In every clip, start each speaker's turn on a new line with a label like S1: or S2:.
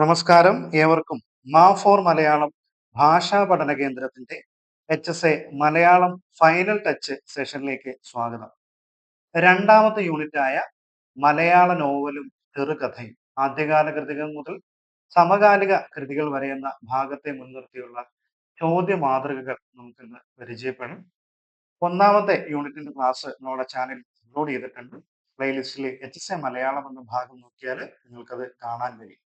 S1: നമസ്കാരം ഏവർക്കും. മാ ഫോർ മലയാളം ഭാഷാ പഠന കേന്ദ്രത്തിന്റെ H S A Malayalam final touch സെഷനിലേക്ക് സ്വാഗതം. രണ്ടാമത്തെ യൂണിറ്റായ മലയാള നോവലും ചെറുകഥയും ആദ്യകാല കൃതികൾ മുതൽ സമകാലിക കൃതികൾ വരെയെന്ന ഭാഗത്തെ മുൻനിർത്തിയുള്ള ചോദ്യ മാതൃകകൾ നമുക്കിന്ന് പരിചയപ്പെടും. ഒന്നാമത്തെ യൂണിറ്റിന്റെ ക്ലാസ് നമ്മുടെ ചാനൽ അപ്ലോഡ് ചെയ്തിട്ടുണ്ട്. പ്ലേലിസ്റ്റിൽ എച്ച് എസ് എ മലയാളം എന്ന ഭാഗം നോക്കിയാൽ നിങ്ങൾക്കത് കാണാൻ കഴിയും.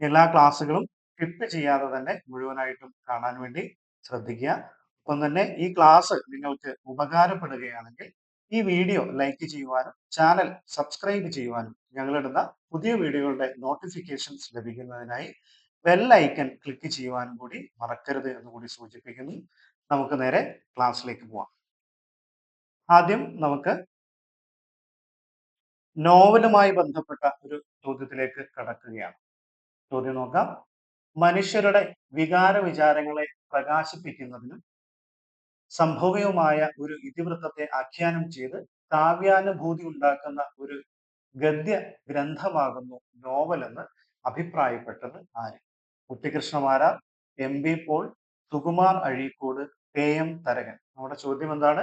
S1: എല്ലാ ക്ലാസ്സുകളും സ്കിപ്പ് ചെയ്യാതെ തന്നെ മുഴുവനായിട്ടും കാണാൻ വേണ്ടി ശ്രദ്ധിക്കുക. ഒപ്പം തന്നെ ഈ ക്ലാസ് നിങ്ങൾക്ക് ഉപകാരപ്പെടുകയാണെങ്കിൽ ഈ വീഡിയോ ലൈക്ക് ചെയ്യുവാനും ചാനൽ സബ്സ്ക്രൈബ് ചെയ്യുവാനും ഞങ്ങളിടുന്ന പുതിയ വീഡിയോകളുടെ നോട്ടിഫിക്കേഷൻസ് ലഭിക്കുന്നതിനായി ബെൽ ഐക്കൺ ക്ലിക്ക് ചെയ്യുവാനും കൂടി മറക്കരുത് എന്ന് കൂടി സൂചിപ്പിക്കുന്നു. നമുക്ക് നേരെ ക്ലാസ്സിലേക്ക് പോവാം. ആദ്യം നമുക്ക് നോവലുമായി ബന്ധപ്പെട്ട ഒരു ചോദ്യത്തിലേക്ക് കടക്കുകയാണ്. ചോദ്യം നോക്കാം. മനുഷ്യരുടെ വികാര വിചാരങ്ങളെ പ്രകാശിപ്പിക്കുന്നതിനും സംഭവ്യവുമായ ഒരു ഇതിവൃത്തത്തെ ആഖ്യാനം ചെയ്ത് കാവ്യാനുഭൂതി ഉണ്ടാക്കുന്ന ഒരു ഗദ്യ ഗ്രന്ഥമാകുന്നു നോവൽ എന്ന് അഭിപ്രായപ്പെട്ടത് ആര്? Kuttikrishna Marar M B Paul Sukumar Azhikode K M Tharakan. നമ്മുടെ ചോദ്യം എന്താണ്?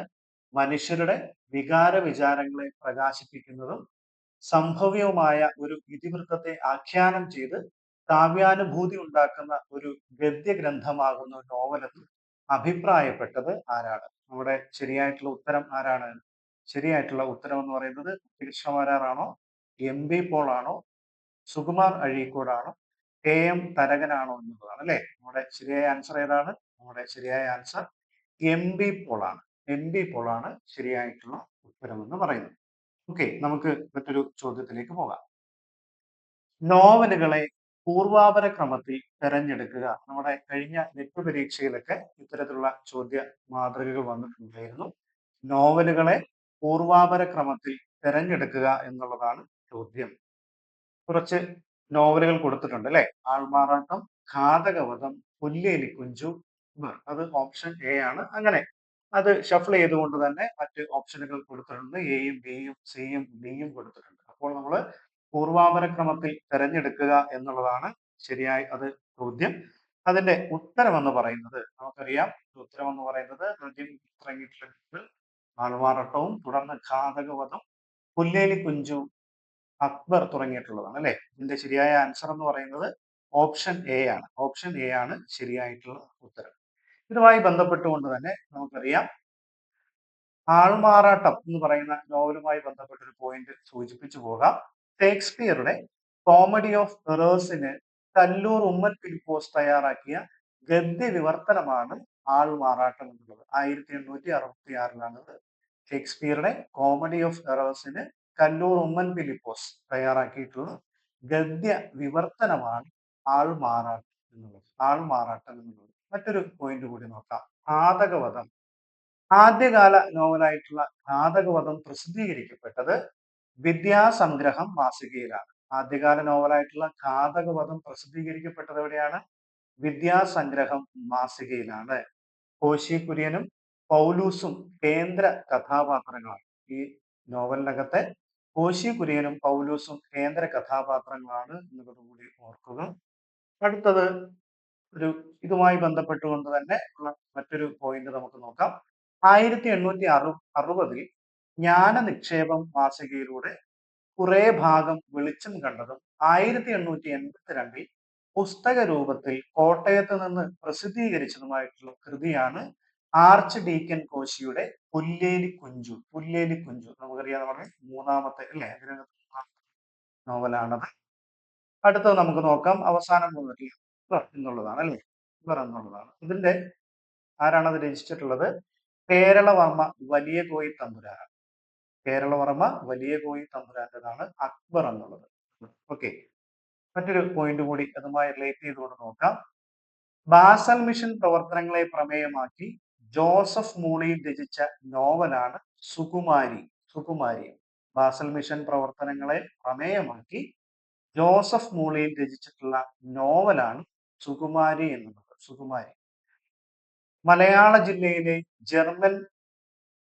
S1: മനുഷ്യരുടെ വികാര വിചാരങ്ങളെ പ്രകാശിപ്പിക്കുന്നതും സംഭവ്യവുമായ ഒരു ഇതിവൃത്തത്തെ ആഖ്യാനം ചെയ്ത് കാവ്യാനുഭൂതി ഉണ്ടാക്കുന്ന ഒരു ഗദ്യ ഗ്രന്ഥമാകുന്ന നോവൽ എന്ന് അഭിപ്രായപ്പെട്ടത് ആരാണ്? നമ്മുടെ ശരിയായിട്ടുള്ള ഉത്തരം ആരാണ്? ശരിയായിട്ടുള്ള ഉത്തരം എന്ന് പറയുന്നത് കൃഷ്ണമാരാറാണോ എം ബി പോളാണോ സുകുമാർ അഴീക്കോടാണോ കെ എം തരകനാണോ എന്നുള്ളതാണ് അല്ലെ? നമ്മുടെ ശരിയായ ആൻസർ ഏതാണ്? നമ്മുടെ ശരിയായ ആൻസർ എം ബി പോളാണ്. എം ബി പോളാണ് ശരിയായിട്ടുള്ള ഉത്തരം എന്ന് പറയുന്നത്. ഓക്കെ നമുക്ക് മറ്റൊരു ചോദ്യത്തിലേക്ക് പോകാം. നോവലുകളെ പൂർവാപര ക്രമത്തിൽ തെരഞ്ഞെടുക്കുക. നമ്മുടെ കഴിഞ്ഞ നെറ്റ് പരീക്ഷയിലൊക്കെ ഇത്തരത്തിലുള്ള ചോദ്യ മാതൃകകൾ വന്നിട്ടുണ്ടായിരുന്നു. നോവലുകളെ പൂർവാപര ക്രമത്തിൽ തെരഞ്ഞെടുക്കുക എന്നുള്ളതാണ് ചോദ്യം. കുറച്ച് നോവലുകൾ കൊടുത്തിട്ടുണ്ട് അല്ലെ? ആൾമാറാട്ടം ഘാതകവധം പുല്ലേലി കുഞ്ചു അത് ഓപ്ഷൻ എ ആണ്. അങ്ങനെ അത് ഷഫിൾ ചെയ്തുകൊണ്ട് തന്നെ മറ്റ് ഓപ്ഷനുകൾ കൊടുത്തിട്ടുണ്ട്. എയും ബിയും സിയും ഡിയും കൊടുത്തിട്ടുണ്ട്. അപ്പോൾ നമ്മൾ പൂർവാപര ക്രമത്തിൽ തിരഞ്ഞെടുക്കുക എന്നുള്ളതാണ് ശരിയായി അത് ചോദ്യം. അതിന്റെ ഉത്തരം എന്ന് പറയുന്നത് നമുക്കറിയാം ഉത്തരം എന്ന് പറയുന്നത് ആദ്യം തുടങ്ങിയിട്ടുള്ള ആൾമാറട്ടവും തുടർന്ന് ഘാതകവധം പുല്ലേലി കുഞ്ചു അക്ബർ തുടങ്ങിയിട്ടുള്ളതാണ് അല്ലെ? ഇതിന്റെ ശരിയായ ആൻസർ എന്ന് പറയുന്നത് ഓപ്ഷൻ എ ആണ്. ഓപ്ഷൻ എ ആണ് ശരിയായിട്ടുള്ള ഉത്തരം. ഇതുമായി ബന്ധപ്പെട്ടുകൊണ്ട് തന്നെ നമുക്കറിയാം ആൾമാറാട്ടം എന്ന് പറയുന്ന നോവലുമായി ബന്ധപ്പെട്ട ഒരു പോയിന്റ് സൂചിപ്പിച്ചു പോകാം. ഷേക്സ്പിയറുടെ കോമഡി ഓഫ് എറേഴ്സിന് കല്ലൂർ ഉമ്മൻ ഫിലിപ്പോസ് തയ്യാറാക്കിയ ഗദ്യ വിവർത്തനമാണ് ആൾ മാറാട്ടം എന്നുള്ളത്. ആയിരത്തി എണ്ണൂറ്റി അറുപത്തി ആറിലാണ് ഷേക്സ്പിയറുടെ കോമഡി ഓഫ് എറേഴ്സിന് കല്ലൂർ ഉമ്മൻ ഫിലിപ്പോസ് തയ്യാറാക്കിയിട്ടുള്ള ഗദ്യ വിവർത്തനമാണ് ആൾ മാറാട്ടം എന്നുള്ളത്. ആൾ മാറാട്ടം എന്നുള്ളത്. മറ്റൊരു പോയിന്റ് കൂടി നോക്കാം. ഘാതകവധം ആദ്യകാല നോവലായിട്ടുള്ള ഘാതകവധം പ്രസിദ്ധീകരിക്കപ്പെട്ടത് വിദ്യാസംഗ്രഹം മാസികയിലാണ്. ആദ്യകാല നോവലായിട്ടുള്ള ഘാതകവധം പ്രസിദ്ധീകരിക്കപ്പെട്ടത് എവിടെയാണ് വിദ്യാസംഗ്രഹം മാസികയിലാണ്. കോശി കുര്യനും പൗലൂസും കേന്ദ്ര കഥാപാത്രങ്ങളാണ്. ഈ നോവലിനകത്തെ കോശി കുര്യനും പൗലൂസും കേന്ദ്ര കഥാപാത്രങ്ങളാണ് എന്നുള്ളത് കൂടി ഓർക്കുക. അടുത്തത് ഒരു ഇതുമായി ബന്ധപ്പെട്ടുകൊണ്ട് തന്നെ ഉള്ള മറ്റൊരു പോയിന്റ് നമുക്ക് നോക്കാം. ആയിരത്തി എണ്ണൂറ്റി അറു അറുപതിൽ ജ്ഞാന നിക്ഷേപം മാസികയിലൂടെ കുറെ ഭാഗം വെളിച്ചം കണ്ടതും ആയിരത്തി എണ്ണൂറ്റി എൺപത്തിരണ്ടിൽ പുസ്തക രൂപത്തിൽ കോട്ടയത്ത് നിന്ന് പ്രസിദ്ധീകരിച്ചതുമായിട്ടുള്ള കൃതിയാണ് ആർച്ച് ഡീക്കൻ കോശിയുടെ പുല്ലേലി കുഞ്ചു. പുല്ലേലി കുഞ്ചു നമുക്കറിയാം നമ്മുടെ മൂന്നാമത്തെ അല്ലെ? നോവലാണത്. അടുത്തത് നമുക്ക് നോക്കാം. അവസാനം മുതൽ എന്നുള്ളതാണ് അല്ലെ? ഇവർ എന്നുള്ളതാണ്. ഇതിന്റെ ആരാണത് രചിച്ചിട്ടുള്ളത്? കേരളവർമ്മ വലിയ കോയി തമ്പുരാൻ. കേരളവർമ്മ വലിയ കോയി തമ്പുരാന്റെതാണ് അക്ബർ എന്നുള്ളത്. ഓക്കെ. മറ്റൊരു പോയിന്റ് കൂടി അതുമായി റിലേറ്റ് ചെയ്തുകൊണ്ട് നോക്കാം. ബാസൽ മിഷൻ പ്രവർത്തനങ്ങളെ പ്രമേയമാക്കി ജോസഫ് മൂളി രചിച്ച നോവലാണ് സുകുമാരി സുകുമാരി. ബാസൽ മിഷൻ പ്രവർത്തനങ്ങളെ പ്രമേയമാക്കി ജോസഫ് മൂളിയിൽ രചിച്ചിട്ടുള്ള നോവലാണ് സുകുമാരി എന്നുള്ളത്. സുകുമാരി. മലയാള ജില്ലയിലെ ജർമ്മൻ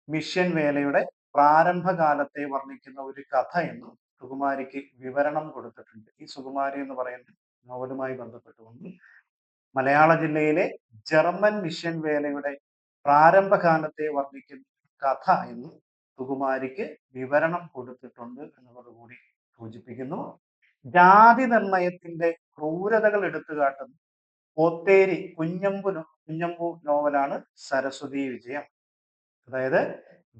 S1: മിഷൻ വേലയുടെ പ്രാരംഭകാലത്തെ വർണിക്കുന്ന ഒരു കഥ എന്നും സുകുമാരിക്ക് വിവരണം കൊടുത്തിട്ടുണ്ട്. ഈ സുകുമാരി എന്ന് പറയുന്ന നോവലുമായി ബന്ധപ്പെട്ടുകൊണ്ട് മലയാള ജില്ലയിലെ ജർമ്മൻ മിഷൻ വേലയുടെ പ്രാരംഭകാലത്തെ വർണിക്കുന്ന കഥ എന്ന് സുകുമാരിക്ക് വിവരണം കൊടുത്തിട്ടുണ്ട് എന്നുള്ളത് കൂടി സൂചിപ്പിക്കുന്നു. ജാതി നിർണയത്തിന്റെ ക്രൂരതകൾ എടുത്തു കാട്ടുന്ന പോത്തേരി കുഞ്ഞമ്പു കുഞ്ഞമ്പു നോവലാണ് സരസ്വതി വിജയം. അതായത്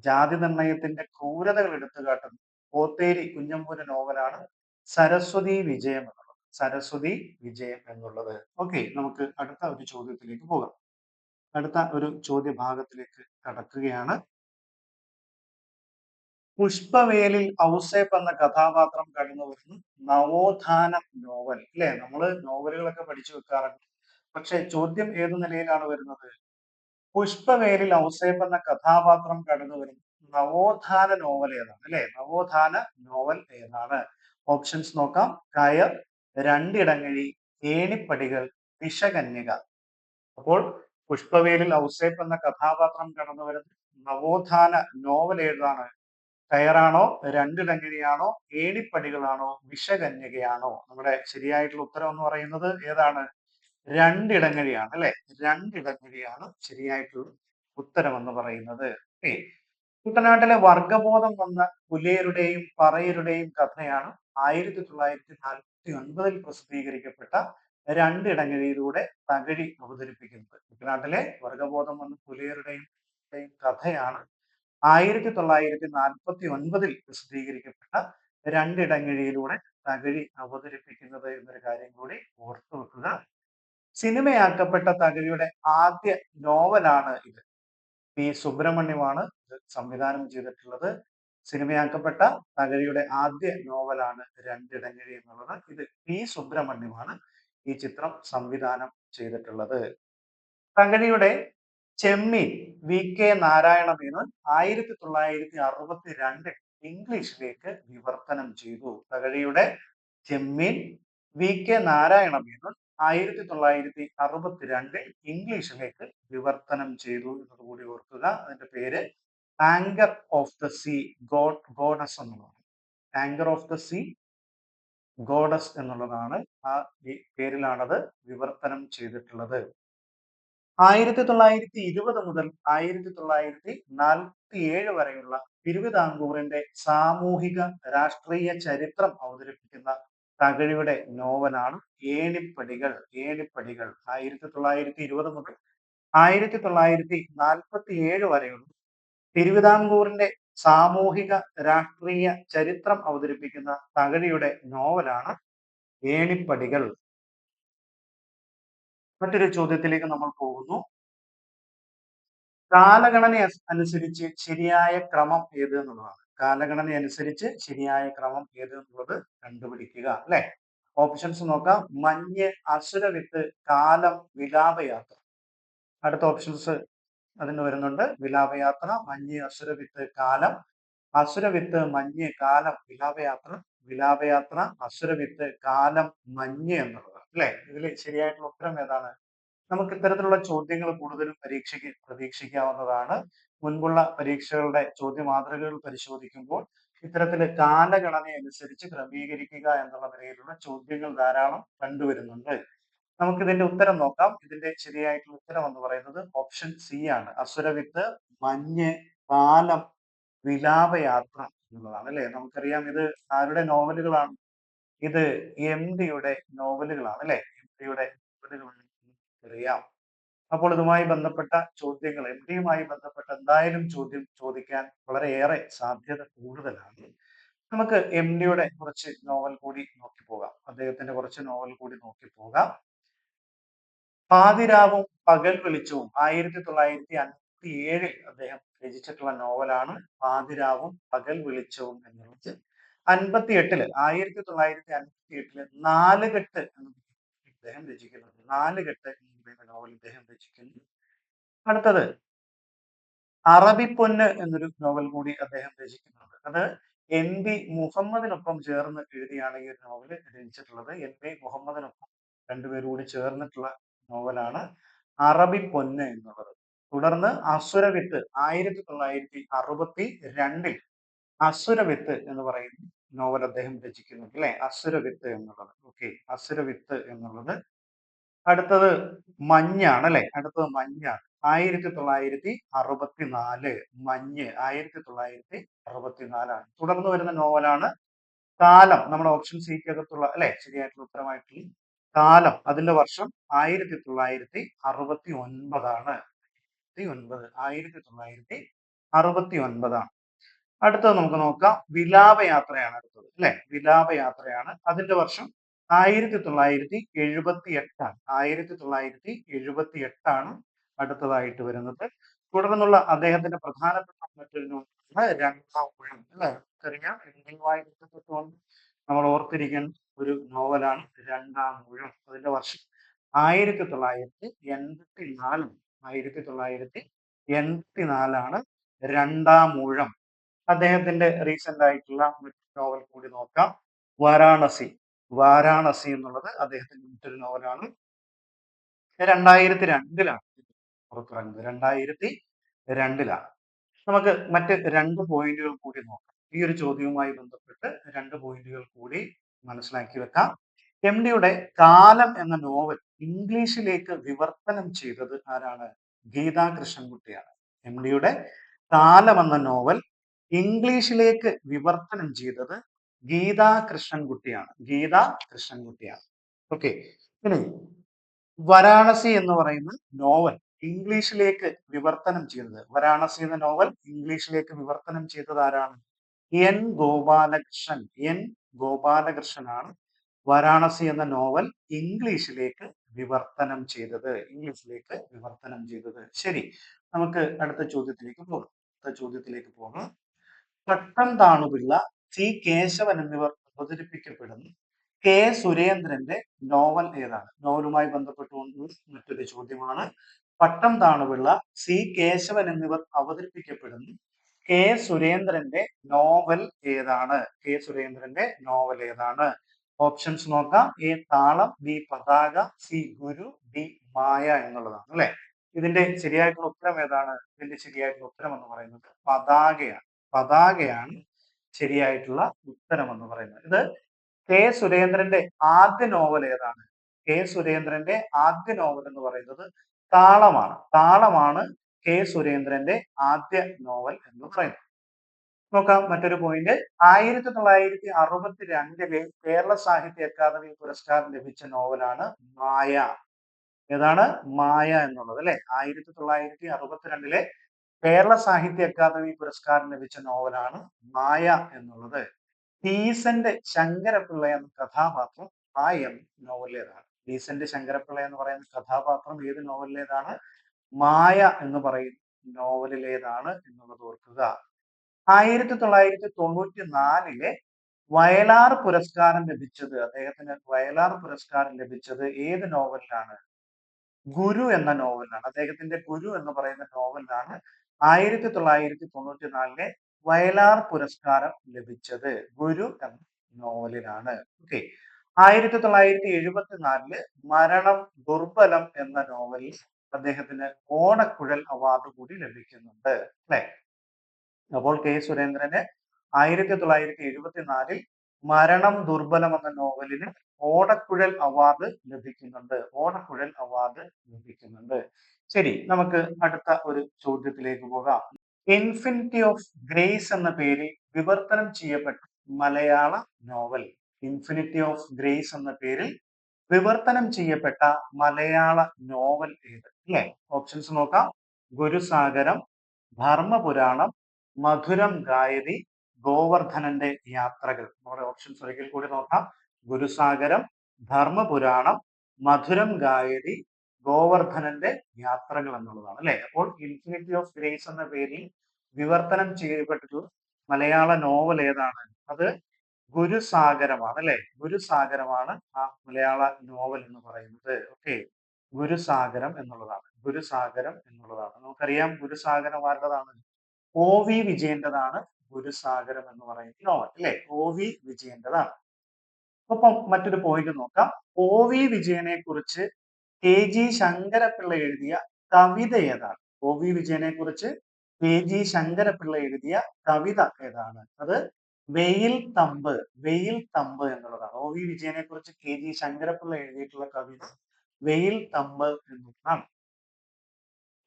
S1: ജാതി നിർണയത്തിന്റെ ക്രൂരതകൾ എടുത്തു കാട്ടുന്ന പോത്തേരി കുഞ്ഞമ്പൂര് നോവലാണ് സരസ്വതി വിജയം എന്നുള്ളത്. സരസ്വതി വിജയം എന്നുള്ളത്. ഓക്കെ നമുക്ക് അടുത്ത ഒരു ചോദ്യത്തിലേക്ക് പോകാം. അടുത്ത ഒരു ചോദ്യ ഭാഗത്തിലേക്ക് കടക്കുകയാണ്. പുഷ്പവേലിൽ ഔസേപ്പ് എന്ന കഥാപാത്രം കടന്നു വരുന്ന നവോത്ഥാന നോവൽ. അല്ലെ നമ്മൾ നോവലുകളൊക്കെ പഠിച്ചു വെക്കാറുണ്ട്. പക്ഷെ ചോദ്യം ഏത് നിലയിലാണ് വരുന്നത്? പുഷ്പവേലിൽ ഔസേപ്പ് എന്ന കഥാപാത്രം കടന്നു വരുന്ന നവോത്ഥാന നോവൽ ഏതാണ് അല്ലെ? നവോത്ഥാന നോവൽ ഏതാണ്? ഓപ്ഷൻസ് നോക്കാം. കയർ രണ്ടിടങ്ങഴി ഏണിപ്പടികൾ വിഷകന്യക. അപ്പോൾ പുഷ്പവേലിൽ ഔസേപ്പ് എന്ന കഥാപാത്രം കടന്നു വരുന്ന നവോത്ഥാന നോവൽ ഏതാണ്? കയറാണോ രണ്ടിടങ്ങഴിയാണോ ഏണിപ്പടികളാണോ വിഷകന്യകയാണോ? നമ്മുടെ ശരിയായിട്ടുള്ള ഉത്തരം എന്ന് പറയുന്നത് ഏതാണ്? രണ്ടിടങ്ങഴിയാണ് അല്ലെ? രണ്ടിടങ്ങഴിയാണ് ശരിയായിട്ടുള്ള ഉത്തരം എന്ന് പറയുന്നത്. കുട്ടനാട്ടിലെ വർഗബോധം വന്ന പുലിയരുടെയും പറയരുടെയും കഥയാണ് ആയിരത്തി തൊള്ളായിരത്തി നാൽപ്പത്തി ഒൻപതിൽ പ്രസിദ്ധീകരിക്കപ്പെട്ട രണ്ടിടങ്ങഴിയിലൂടെ തകഴി അവതരിപ്പിക്കുന്നത്. കുട്ടനാട്ടിലെ വർഗബോധം വന്ന പുലിയരുടെയും കഥയാണ് ആയിരത്തി തൊള്ളായിരത്തി നാൽപ്പത്തി ഒൻപതിൽ പ്രസിദ്ധീകരിക്കപ്പെട്ട രണ്ടിടങ്ങഴിയിലൂടെ തകഴി അവതരിപ്പിക്കുന്നത് എന്നൊരു കാര്യം കൂടി ഓർത്തു വെക്കുക സിനിമയാക്കപ്പെട്ട തകഴിയുടെ ആദ്യ നോവലാണ് ഇത്. പി. സുബ്രഹ്മണ്യമാണ് ഇത് സംവിധാനം ചെയ്തിട്ടുള്ളത്. സിനിമയാക്കപ്പെട്ട തകഴിയുടെ ആദ്യ നോവലാണ് രണ്ടിടങ്ങഴി എന്നുള്ളത്. ഇത് പി. സുബ്രഹ്മണ്യമാണ് ഈ ചിത്രം സംവിധാനം ചെയ്തിട്ടുള്ളത്. തകഴിയുടെ ചെമ്മീൻ വി. കെ. നാരായണ മേനോൻ ആയിരത്തി തൊള്ളായിരത്തി അറുപത്തി രണ്ടിൽ ഇംഗ്ലീഷിലേക്ക് വിവർത്തനം ചെയ്തു. തകഴിയുടെ ചെമ്മീൻ വി. കെ. നാരായണ മേനോൻ ആയിരത്തി തൊള്ളായിരത്തി അറുപത്തിരണ്ടിൽ ഇംഗ്ലീഷിലേക്ക് വിവർത്തനം ചെയ്തു എന്നത് കൂടി ഓർക്കുക. അതിന്റെ പേര് anchor of the sea god goddess എന്നുള്ളതാണ്. Anchor of the sea goddess എന്നുള്ളതാണ് ആ പേരിലാണത് വിവർത്തനം ചെയ്തിട്ടുള്ളത്. ആയിരത്തി തൊള്ളായിരത്തി ഇരുപത് മുതൽ ആയിരത്തി തൊള്ളായിരത്തി നാൽപ്പത്തി ഏഴ് വരെയുള്ള തിരുവിതാംകൂറിന്റെ സാമൂഹിക രാഷ്ട്രീയ ചരിത്രം അവതരിപ്പിക്കുന്ന തകഴിയുടെ നോവലാണ് ഏണിപ്പടികൾ ഏണിപ്പടികൾ. ആയിരത്തി തൊള്ളായിരത്തി ഇരുപത് മുതൽ ആയിരത്തി തൊള്ളായിരത്തി നാൽപ്പത്തി ഏഴ് വരെയുള്ള തിരുവിതാംകൂറിന്റെ സാമൂഹിക രാഷ്ട്രീയ ചരിത്രം അവതരിപ്പിക്കുന്ന തകഴിയുടെ നോവലാണ് ഏണിപ്പടികൾ. മറ്റൊരു ചോദ്യത്തിലേക്ക് നമ്മൾ പോകുന്നു. കാലഗണന അനുസരിച്ച് ശരിയായ ക്രമം ഏത് എന്നുള്ളതാണ്. കാലഗണന അനുസരിച്ച് ശരിയായ ക്രമം ഏത് എന്നുള്ളത് കണ്ടുപിടിക്കുക അല്ലെ? ഓപ്ഷൻസ് നോക്കാം. മഞ്ഞ് അസുരവിത്ത് കാലം വിലാപയാത്ര. അടുത്ത ഓപ്ഷൻസ് അതിന് വരുന്നുണ്ട്. വിലാപയാത്ര മഞ്ഞ് അസുരവിത്ത് കാലം. അസുരവിത്ത് മഞ്ഞ് കാലം വിലാപയാത്ര. വിലാപയാത്ര അസുരവിത്ത് കാലം മഞ്ഞ് എന്നുള്ളത് അല്ലെ? ഇതിൽ ശരിയായിട്ടുള്ള ഉത്തരം ഏതാണ്? നമുക്ക് ഇത്തരത്തിലുള്ള ചോദ്യങ്ങൾ കൂടുതലും പരീക്ഷയ്ക്ക് പ്രതീക്ഷിക്കാവുന്നതാണ്. മുൻപുള്ള പരീക്ഷകളുടെ ചോദ്യ മാതൃകകൾ പരിശോധിക്കുമ്പോൾ ഇത്തരത്തിൽ കാലഗണന അനുസരിച്ച് ക്രമീകരിക്കുക എന്നുള്ള നിലയിലുള്ള ചോദ്യങ്ങൾ ധാരാളം കണ്ടുവരുന്നുണ്ട്. നമുക്ക് ഇതിന്റെ ഉത്തരം നോക്കാം. ഇതിന്റെ ശരിയായിട്ടുള്ള ഉത്തരം എന്ന് പറയുന്നത് ഓപ്ഷൻ സി ആണ്. അസുരവിത്ത് മഞ്ഞ് കാലം വിലാപയാത്ര എന്നുള്ളതാണ് അല്ലെ? നമുക്കറിയാം ഇത് ആരുടെ നോവലുകളാണ്? ഇത് എം ഡിയുടെ നോവലുകളാണ് അല്ലെ? എം ഡിയുടെ നോവലുകളാണ് അറിയാം അപ്പോൾ ഇതുമായി ബന്ധപ്പെട്ട ചോദ്യങ്ങൾ എം ഡിയുമായി ബന്ധപ്പെട്ട എന്തായാലും ചോദ്യം ചോദിക്കാൻ വളരെയേറെ സാധ്യത കൂടുതലാണ്. നമുക്ക് എം ഡിയുടെ കുറച്ച് നോവൽ കൂടി നോക്കി പോകാം. അദ്ദേഹത്തിന്റെ കുറച്ച് നോവൽ കൂടി നോക്കി പോകാം. പാതിരാവും പകൽ വെളിച്ചവും ആയിരത്തി തൊള്ളായിരത്തി അൻപത്തി ഏഴിൽ അദ്ദേഹം രചിച്ചിട്ടുള്ള നോവലാണ് പാതിരാവും പകൽ വെളിച്ചവും എന്നുള്ളത് അൻപത്തി എട്ടിൽ ആയിരത്തി തൊള്ളായിരത്തി അൻപത്തി എട്ടിൽ നാലുകെട്ട് അദ്ദേഹം രചിക്കുന്നത് നാലുകെട്ട് എന്ന് നോവൽ ഇദ്ദേഹം രചിക്കുന്നു അടുത്തത് അറബിപ്പൊന്ന് എന്നൊരു നോവൽ കൂടി അദ്ദേഹം രചിക്കുന്നുണ്ട്. അത് എൻ ബി മുഹമ്മദിനൊപ്പം ചേർന്ന് എഴുതിയാണ് ഈ ഒരു നോവൽ രചിച്ചിട്ടുള്ളത്. എൻ ബി മുഹമ്മദിനൊപ്പം രണ്ടുപേരും കൂടി ചേർന്നിട്ടുള്ള നോവലാണ് അറബി പൊന്ന് എന്നുള്ളത്. തുടർന്ന് അസുരവിത്ത് ആയിരത്തി തൊള്ളായിരത്തി അറുപത്തി രണ്ടിൽ അസുരവിത്ത് എന്ന് പറയുന്ന നോവൽ അദ്ദേഹം രചിക്കുന്നുണ്ട്. അല്ലെ? അസുരവിത്ത് എന്നുള്ളത്. ഓക്കെ അസുരവിത്ത് എന്നുള്ളത് അടുത്തത് മഞ്ഞാണ് അല്ലെ അടുത്തത് മഞ്ഞാണ്. ആയിരത്തി തൊള്ളായിരത്തി അറുപത്തിനാല് മഞ്ഞ് ആയിരത്തി തൊള്ളായിരത്തി അറുപത്തിനാലാണ് തുടർന്ന് വരുന്ന നോവലാണ് കാലം. നമ്മുടെ ഓപ്ഷൻ സിക്കകത്തുള്ള അല്ലെ? ശരിയായിട്ടുള്ള ഉത്തരമായിട്ടുള്ള കാലം. അതിന്റെ വർഷം ആയിരത്തി തൊള്ളായിരത്തി അറുപത്തി ഒൻപതാണ് ഒൻപത് ആയിരത്തി തൊള്ളായിരത്തി അറുപത്തി ഒൻപതാണ് അടുത്തത് നമുക്ക് നോക്കാം. വിലാപയാത്രയാണ് അടുത്തത് അല്ലെ? വിലാപയാത്രയാണ്. അതിന്റെ വർഷം ആയിരത്തി തൊള്ളായിരത്തി എഴുപത്തി എട്ടാണ് ആയിരത്തി തൊള്ളായിരത്തി എഴുപത്തി എട്ടാണ് അടുത്തതായിട്ട് വരുന്നത്. തുടർന്നുള്ള അദ്ദേഹത്തിന്റെ പ്രധാനപ്പെട്ട മറ്റൊരു നോവലാണ് രണ്ടാം ഊഴം അല്ലെ? നമുക്കറിയാം ഇന്ത്യയുമായി ബന്ധപ്പെട്ടുകൊണ്ട് നമ്മൾ ഓർത്തിരിക്കുന്ന ഒരു നോവലാണ് രണ്ടാം ഊഴം അതിന്റെ വർഷം ആയിരത്തി തൊള്ളായിരത്തി എൺപത്തി നാലാണ് ആയിരത്തി തൊള്ളായിരത്തി എൺപത്തി നാലാണ് രണ്ടാം ഊഴം അദ്ദേഹത്തിന്റെ റീസെന്റ് ആയിട്ടുള്ള നോവൽ കൂടി നോക്കാം. വാരാണസി. വാരാണസി എന്നുള്ളത് അദ്ദേഹത്തിന്റെ മറ്റൊരു നോവലാണ്. രണ്ടായിരത്തി രണ്ടിലാണ് പുറത്തിറങ്ങുന്നത് രണ്ടായിരത്തി രണ്ടിലാണ് നമുക്ക് മറ്റ് രണ്ട് പോയിന്റുകൾ കൂടി നോക്കാം. ഈ ഒരു ചോദ്യവുമായി ബന്ധപ്പെട്ട് രണ്ട് പോയിന്റുകൾ കൂടി മനസ്സിലാക്കി വെക്കാം. എം ഡിയുടെ കാലം എന്ന നോവൽ ഇംഗ്ലീഷിലേക്ക് വിവർത്തനം ചെയ്തത് ആരാണ്? ഗീതാ കൃഷ്ണൻകുട്ടിയാണ്. എം ഡിയുടെ കാലം എന്ന നോവൽ ഇംഗ്ലീഷിലേക്ക് വിവർത്തനം ചെയ്തത് ഗീതാ കൃഷ്ണൻകുട്ടിയാണ് ഗീതാ കൃഷ്ണൻകുട്ടിയാണ് ഓക്കെ ഇനി വരാണസി എന്ന് പറയുന്ന നോവൽ ഇംഗ്ലീഷിലേക്ക് വിവർത്തനം ചെയ്തത്. വരാണസി എന്ന നോവൽ ഇംഗ്ലീഷിലേക്ക് വിവർത്തനം ചെയ്തത് ആരാണ്? എൻ ഗോപാലകൃഷ്ണൻ. എൻ ഗോപാലകൃഷ്ണനാണ് വരാണസി എന്ന നോവൽ ഇംഗ്ലീഷിലേക്ക് വിവർത്തനം ചെയ്തത്. ഇംഗ്ലീഷിലേക്ക് വിവർത്തനം ചെയ്തത്. ശരി. നമുക്ക് അടുത്ത ചോദ്യത്തിലേക്ക് പോകാം. അടുത്ത ചോദ്യത്തിലേക്ക് പോകാം. പട്ടം താണുപിള്ള സി കേശവൻ എന്നിവർ അവതരിപ്പിക്കപ്പെടുന്നു കെ സുരേന്ദ്രന്റെ നോവൽ ഏതാണ്? നോവലുമായി ബന്ധപ്പെട്ടുകൊണ്ട് മറ്റൊരു ചോദ്യമാണ്. പട്ടം താണുപിള്ള സി കേശവൻ എന്നിവർ അവതരിപ്പിക്കപ്പെടുന്നു കെ സുരേന്ദ്രന്റെ നോവൽ ഏതാണ്? കെ സുരേന്ദ്രന്റെ നോവൽ ഏതാണ്? ഓപ്ഷൻസ് നോക്കാം. A Thalam B Pathaka C Guru D Maya എന്നുള്ളതാണ് അല്ലെ? ഇതിന്റെ ശരിയായിട്ടുള്ള ഉത്തരം ഏതാണ്? ഇതിന്റെ ശരിയായിട്ടുള്ള ഉത്തരം എന്ന് പറയുന്നത് പതാകയാണ്. പതാകയാണ് ശരിയായിട്ടുള്ള ഉത്തരം എന്ന് പറയുന്നത്. ഇത് കെ സുരേന്ദ്രന്റെ ആദ്യ നോവൽ ഏതാണ്? കെ സുരേന്ദ്രന്റെ ആദ്യ നോവൽ എന്ന് പറയുന്നത് താളമാണ്. താളമാണ് കെ സുരേന്ദ്രന്റെ ആദ്യ നോവൽ എന്ന് പറയുന്നത്. നോക്കാം മറ്റൊരു പോയിന്റ് ആയിരത്തി തൊള്ളായിരത്തി അറുപത്തി രണ്ടിലെ കേരള സാഹിത്യ അക്കാദമി പുരസ്കാരം ലഭിച്ച നോവലാണ് മായ. ഏതാണ്? മായ എന്നുള്ളത് അല്ലെ? ആയിരത്തി തൊള്ളായിരത്തി അറുപത്തിരണ്ടിലെ കേരള സാഹിത്യ അക്കാദമി പുരസ്കാരം ലഭിച്ച നോവലാണ് മായ എന്നുള്ളത്. ഡീസന്റ് ശങ്കരപിള്ള എന്ന കഥാപാത്രം ആ എം നോവലിലേതാണ്. ഡീസന്റ് ശങ്കരപിള്ള എന്ന് പറയുന്ന കഥാപാത്രം ഏത് നോവലിലേതാണ്? മായ എന്ന് പറയുന്ന നോവലിലേതാണ് എന്നുള്ളത് ഓർക്കുക. ആയിരത്തി തൊള്ളായിരത്തി തൊണ്ണൂറ്റി നാലിലെ വയലാർ പുരസ്കാരം ലഭിച്ചത് അദ്ദേഹത്തിന് വയലാർ പുരസ്കാരം ലഭിച്ചത് ഏത് നോവലിലാണ്? ഗുരു എന്ന നോവലാണ് അദ്ദേഹത്തിന്റെ ഗുരു എന്ന് പറയുന്ന നോവലിലാണ് ആയിരത്തി തൊള്ളായിരത്തി തൊണ്ണൂറ്റി നാലിലെ വയലാർ പുരസ്കാരം ലഭിച്ചത് ഗുരു എന്ന നോവലിനാണ്. ഓക്കെ ആയിരത്തി തൊള്ളായിരത്തി എഴുപത്തി നാലിൽ മരണം ദുർബലം എന്ന നോവലിൽ അദ്ദേഹത്തിന് ഓണക്കുഴൽ അവാർഡ് കൂടി ലഭിക്കുന്നുണ്ട്. അല്ലെ? അപ്പോൾ കെ സുരേന്ദ്രന് ആയിരത്തി തൊള്ളായിരത്തി എഴുപത്തിനാലിൽ മരണം ദുർബലം എന്ന നോവലിന് ഓടക്കുഴൽ അവാർഡ് ലഭിക്കുന്നുണ്ട്. ഓടക്കുഴൽ അവാർഡ് ലഭിക്കുന്നുണ്ട്. ശരി നമുക്ക് അടുത്ത ഒരു ചോദ്യത്തിലേക്ക് പോകാം. ഇൻഫിനിറ്റി ഓഫ് ഗ്രേസ് എന്ന പേരിൽ വിവർത്തനം ചെയ്യപ്പെട്ട മലയാള നോവൽ. ഇൻഫിനിറ്റി ഓഫ് ഗ്രേസ് എന്ന പേരിൽ വിവർത്തനം ചെയ്യപ്പെട്ട മലയാള നോവൽ ഏത്? അല്ലെ? ഓപ്ഷൻസ് നോക്കാം. ഗുരുസാഗരം ധർമ്മപുരാണം മധുരം ഗായതി ഗോവർദ്ധനന്റെ യാത്രകൾ. നമ്മുടെ ഓപ്ഷൻസ് ഒരിക്കൽ കൂടി നോക്കാം. ഗുരുസാഗരം ധർമ്മപുരാണം മധുരം ഗായതി ഗോവർദ്ധനന്റെ യാത്രകൾ എന്നുള്ളതാണ് അല്ലെ? അപ്പോൾ ഇൻഫിനിറ്റി ഓഫ് ഗ്രേസ് എന്ന പേരിൽ വിവർത്തനം ചെയ്യപ്പെട്ടിട്ടുള്ള മലയാള നോവൽ ഏതാണ്? അത് ഗുരുസാഗരമാണ് അല്ലെ? ഗുരുസാഗരമാണ് ആ മലയാള നോവൽ എന്ന് പറയുന്നത്. ഓക്കെ ഗുരുസാഗരം എന്നുള്ളതാണ്. ഗുരുസാഗരം എന്നുള്ളതാണ്. നമുക്കറിയാം ഗുരുസാഗരം ആരുടേതാണ്? ഒ വി വിജയന്റേതാണ് ഗുരുസാഗരം എന്ന് പറയുന്ന നോവൽ അല്ലെ? ഒ വി വിജയന്റേതാണ് ഒപ്പം മറ്റൊരു പോയിന്റ് നോക്കാം. ഒ വി വിജയനെ കുറിച്ച് കെ ജി ശങ്കരപിള്ള എഴുതിയ കവിത ഏതാണ്? ഒ വി വിജയനെ കുറിച്ച് കെ ജി ശങ്കരപിള്ള എഴുതിയ കവിത ഏതാണ്? അത് വെയിൽ തമ്പ് വെയിൽ തമ്പ് എന്നുള്ളതാണ്. ഒ വി വിജയനെ കുറിച്ച് കെ ജി ശങ്കരപ്പിള്ള എഴുതിയിട്ടുള്ള കവിത വെയിൽ തമ്പ് എന്നുള്ളതാണ്.